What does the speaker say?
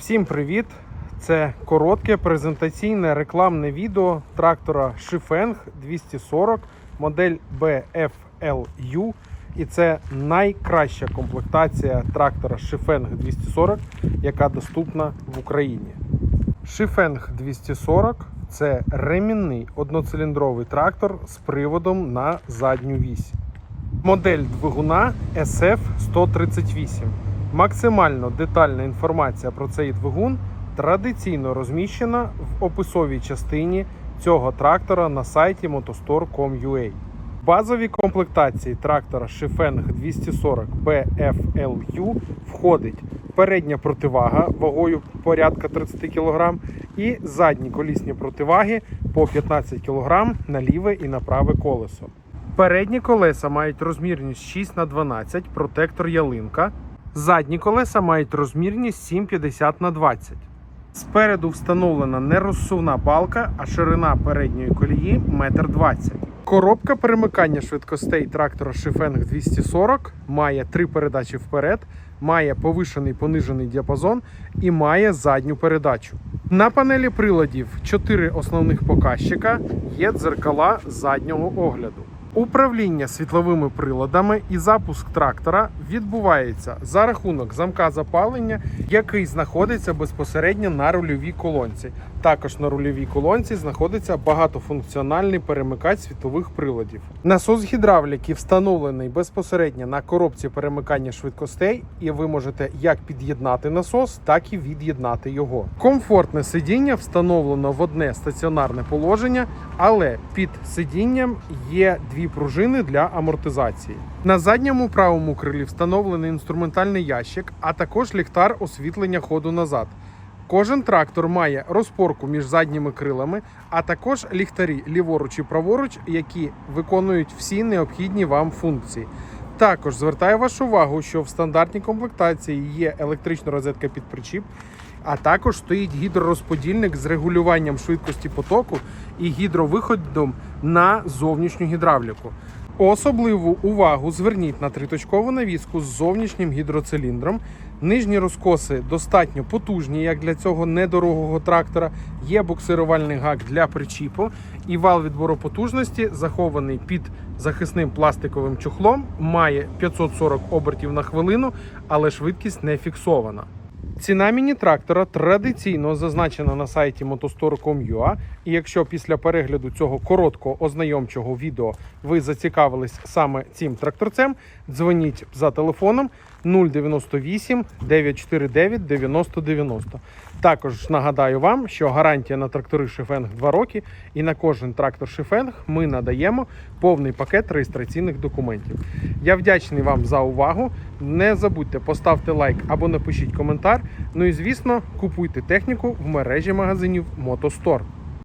Всім привіт! Це коротке презентаційне рекламне відео трактора Shifeng 240 модель BFLU. І це найкраща комплектація трактора Shifeng 240, яка доступна в Україні. Shifeng 240 це ремінний одноциліндровий трактор з приводом на задню вісь. Модель двигуна SF138. Максимально детальна інформація про цей двигун традиційно розміщена в описовій частині цього трактора на сайті motostore.com.ua. Базові комплектації трактора Shifeng 240 BFLU входить передня противага вагою порядка 30 кг і задні колісні противаги по 15 кг на ліве і на праве колесо. Передні колеса мають розмірність 6 на 12 протектор ялинка. Задні колеса мають розмірність 7,50 на 20. Спереду встановлена нерозсувна балка, а ширина передньої колії 1,20 м. Коробка перемикання швидкостей трактора Shifeng 240 має три передачі вперед, має повишений понижений діапазон і має задню передачу. На панелі приладів 4 основних показчика є дзеркала заднього огляду. Управління світловими приладами і запуск трактора відбувається за рахунок замка запалення, який знаходиться безпосередньо на рульовій колонці. Також на рульовій колонці знаходиться багатофункціональний перемикач світлових приладів. Насос гідравліки встановлений безпосередньо на коробці перемикання швидкостей, і ви можете як під'єднати насос, так і від'єднати його. Комфортне сидіння встановлено в одне стаціонарне положення, але під сидінням є дві пружини для амортизації. На задньому правому крилі встановлений інструментальний ящик, а також ліхтар освітлення ходу назад. Кожен трактор має розпорку між задніми крилами, а також ліхтарі ліворуч і праворуч, які виконують всі необхідні вам функції. Також звертаю вашу увагу, що в стандартній комплектації є електрична розетка під причіп, а також стоїть гідророзподільник з регулюванням швидкості потоку і гідровиходом на зовнішню гідравліку. Особливу увагу зверніть на триточкову навіску з зовнішнім гідроциліндром. Нижні розкоси достатньо потужні, як для цього недорогого трактора. Є буксирувальний гак для причіпу, і вал відбору потужності захований під захисним пластиковим чохлом. Має 540 обертів на хвилину, але швидкість не фіксована. Ціна міні-трактора традиційно зазначена на сайті motostore.com.ua І якщо після перегляду цього короткого ознайомчого відео ви зацікавились саме цим тракторцем, дзвоніть за телефоном 098 949 9090. Також нагадаю вам, що гарантія на трактори Shifeng 2 роки, і на кожен трактор Shifeng ми надаємо повний пакет реєстраційних документів. Я вдячний вам за увагу. Не забудьте поставте лайк або напишіть коментар. Ну і звісно, купуйте техніку в мережі магазинів Мотостор.